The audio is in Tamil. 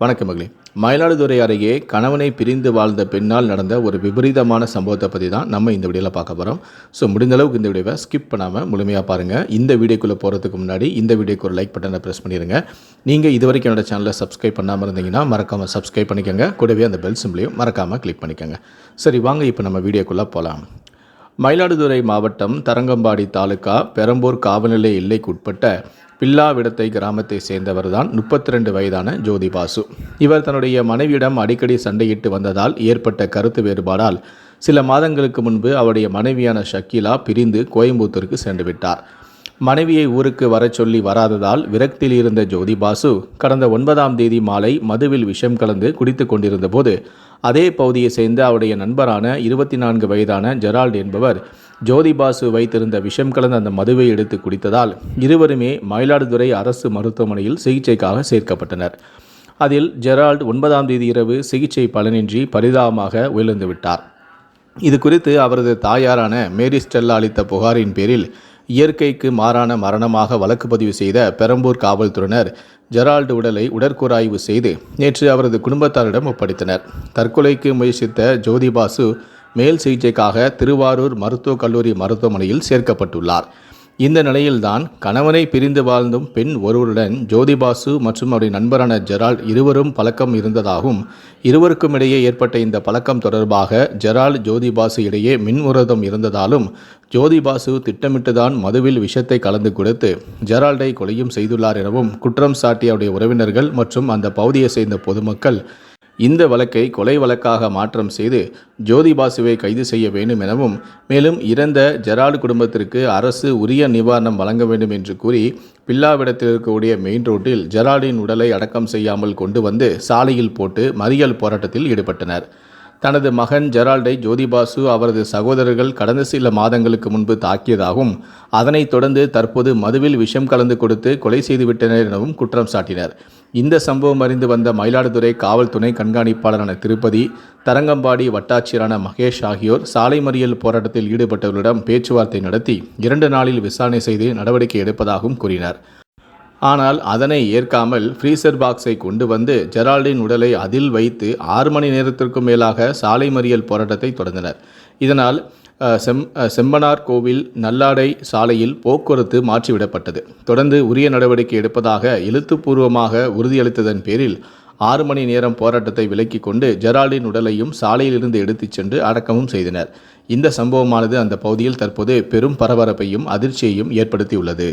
வணக்கம் மகளே. மயிலாடுதுறை அருகே கணவனை பிரிந்து வாழ்ந்த பெண்ணால் நடந்த ஒரு விபரீதமான சம்பவத்தை பற்றி தான் நம்ம இந்த வீடியோவில் பார்க்க போகிறோம் ஸோ முடிந்த அளவுக்கு இந்த வீடியோவை ஸ்கிப் பண்ணாமல் முழுமையாக பாருங்கள் இந்த வீடியோக்குள்ளே போகிறதுக்கு முன்னாடி இந்த வீடியோக்கு ஒரு லைக் பட்டனை ப்ரெஸ் பண்ணிடுங்க நீங்கள் இது வரைக்கும் என்னோட சேனலை சப்ஸ்கிரைப் பண்ணாமல் இருந்தீங்கன்னா மறக்காமல் சப்ஸ்கிரைப் பண்ணிக்கோங்க. கூடவே அந்த பெல் சிம்பிளையும் மறக்காமல் கிளிக் பண்ணிக்கோங்க. சரி வாங்க இப்போ நம்ம வீடியோக்குள்ளே போகலாம் மயிலாடுதுறை மாவட்டம் தரங்கம்பாடி தாலுகா பெரம்பூர் காவல்நிலை எல்லைக்குட்பட்ட பில்லாவிடத்தை கிராமத்தை சேர்ந்தவர் தான் முப்பத்தி ரெண்டு வயதான ஜோதி பாசு இவர் தன்னுடைய மனைவியிடம் அடிக்கடி சண்டையிட்டு வந்ததால் ஏற்பட்ட கருத்து வேறுபாடால் சில மாதங்களுக்கு முன்பு அவருடைய மனைவியான ஷக்கீலா பிரிந்து கோயம்புத்தூருக்கு சென்று விட்டார் மனைவியை ஊருக்கு வரச் சொல்லி வராததால் விரக்தியில் இருந்த ஜோதி பாசு கடந்த ஒன்பதாம் தேதி மாலை மதுவில் விஷம் கலந்து குடித்து கொண்டிருந்த போது அதே பகுதியை சேர்ந்த அவருடைய நண்பரான இருபத்தி நான்கு வயதான ஜெரால்ட் என்பவர் ஜோதி பாசு வைத்திருந்த விஷம் கலந்த அந்த மதுவை எடுத்து குடித்ததால் இருவருமே மயிலாடுதுறை அரசு மருத்துவமனையில் சிகிச்சைக்காக சேர்க்கப்பட்டனர். அதில் ஜெரால்ட் ஒன்பதாம் தேதி இரவு சிகிச்சை பலனின்றி பரிதாபமாக உயிர்ந்து விட்டார். இது குறித்து அவரது தாயாரான மேரி ஸ்டெல்லா அளித்த புகாரின் பேரில் இயற்கைக்கு மாறான மரணமாக வழக்கு பதிவு செய்த பெரம்பூர் காவல்துறையினர் ஜெரால்டு உடலை உடற்கூராய்வு செய்து நேற்று அவரது குடும்பத்தாரிடம் ஒப்படைத்தனர். தற்கொலைக்கு முயற்சித்த ஜோதிபாசு மேல் சிகிச்சைக்காக திருவாரூர் மருத்துவக் கல்லூரி மருத்துவமனையில் சேர்க்கப்பட்டுள்ளார். இந்த நிலையில்தான் கணவனை பிரிந்து வாழ்ந்தும் பெண் ஒருவருடன் ஜோதிபாசு மற்றும் அவருடைய நண்பரான ஜெரால்ட் இருவரும் பழக்கம் இருந்ததாகவும் இருவருக்கும் இடையே ஏற்பட்ட இந்த பழக்கம் தொடர்பாக ஜெரால் ஜோதிபாசு இடையே மின்முரதம் இருந்ததாலும் ஜோதிபாசு திட்டமிட்டுதான் மதுவில் விஷத்தை கலந்து கொடுத்து ஜெரால்டை கொலையும் செய்துள்ளார் எனவும் குற்றம் சாட்டிய அவருடைய உறவினர்கள் மற்றும் அந்த பகுதியை சேர்ந்த பொதுமக்கள் இந்த வழக்கை கொலை வழக்காக மாற்றம் செய்து ஜோதி பாசுவை கைது செய்ய வேண்டும் எனவும் மேலும் இறந்த ஜெரால்டு குடும்பத்திற்கு அரசு உரிய நிவாரணம் வழங்க வேண்டும் என்று கூறி பில்லாவிடத்தில் இருக்கக்கூடிய மெயின் ரோட்டில் ஜெரால்டின் உடலை அடக்கம் செய்யாமல் கொண்டு வந்து சாலையில் போட்டு மறியல் போராட்டத்தில் ஈடுபட்டனர். தனது மகன் ஜெரால்டை ஜோதிபாசு அவரது சகோதரர்கள் கடந்த சில மாதங்களுக்கு முன்பு தாக்கியதாகவும் அதனைத் தொடர்ந்து தற்போது மதுவில் விஷம் கலந்து கொடுத்து கொலை செய்துவிட்டனர் எனவும் குற்றம் சாட்டினர். இந்த சம்பவம் அறிந்து வந்த மயிலாடுதுறை காவல் துணை கண்காணிப்பாளரான திருப்பதி தரங்கம்பாடி வட்டாட்சியரான மகேஷ் ஆகியோர் சாலை மறியல் போராட்டத்தில் ஈடுபட்டவர்களிடம் பேச்சுவார்த்தை நடத்தி இரண்டு நாளில் விசாரணை செய்து நடவடிக்கை எடுப்பதாகவும் கூறினார். ஆனால் அதனை ஏற்காமல் ஃப்ரீசர் பாக்ஸை கொண்டு வந்து ஜெரால்டின் உடலை அதில் வைத்து ஆறு மணி நேரத்திற்கும் மேலாக சாலை மறியல் போராட்டத்தை தொடர்ந்தனர். இதனால் செம் செம்பனார் கோவில் நல்லாடை சாலையில் போக்குவரத்து மாற்றிவிடப்பட்டது. தொடர்ந்து உரிய நடவடிக்கை எடுப்பதாக எழுத்துப்பூர்வமாக உறுதியளித்ததன் பேரில் ஆறு மணி நேரம் போராட்டத்தை விலக்கிக் கொண்டு ஜெரால்டின் உடலையும் சாலையிலிருந்து எடுத்துச் சென்று அடக்கமும் செய்தனர். இந்த சம்பவமானது அந்த பகுதியில் தற்போது பெரும் பரபரப்பையும் அதிர்ச்சியையும் ஏற்படுத்தியுள்ளது.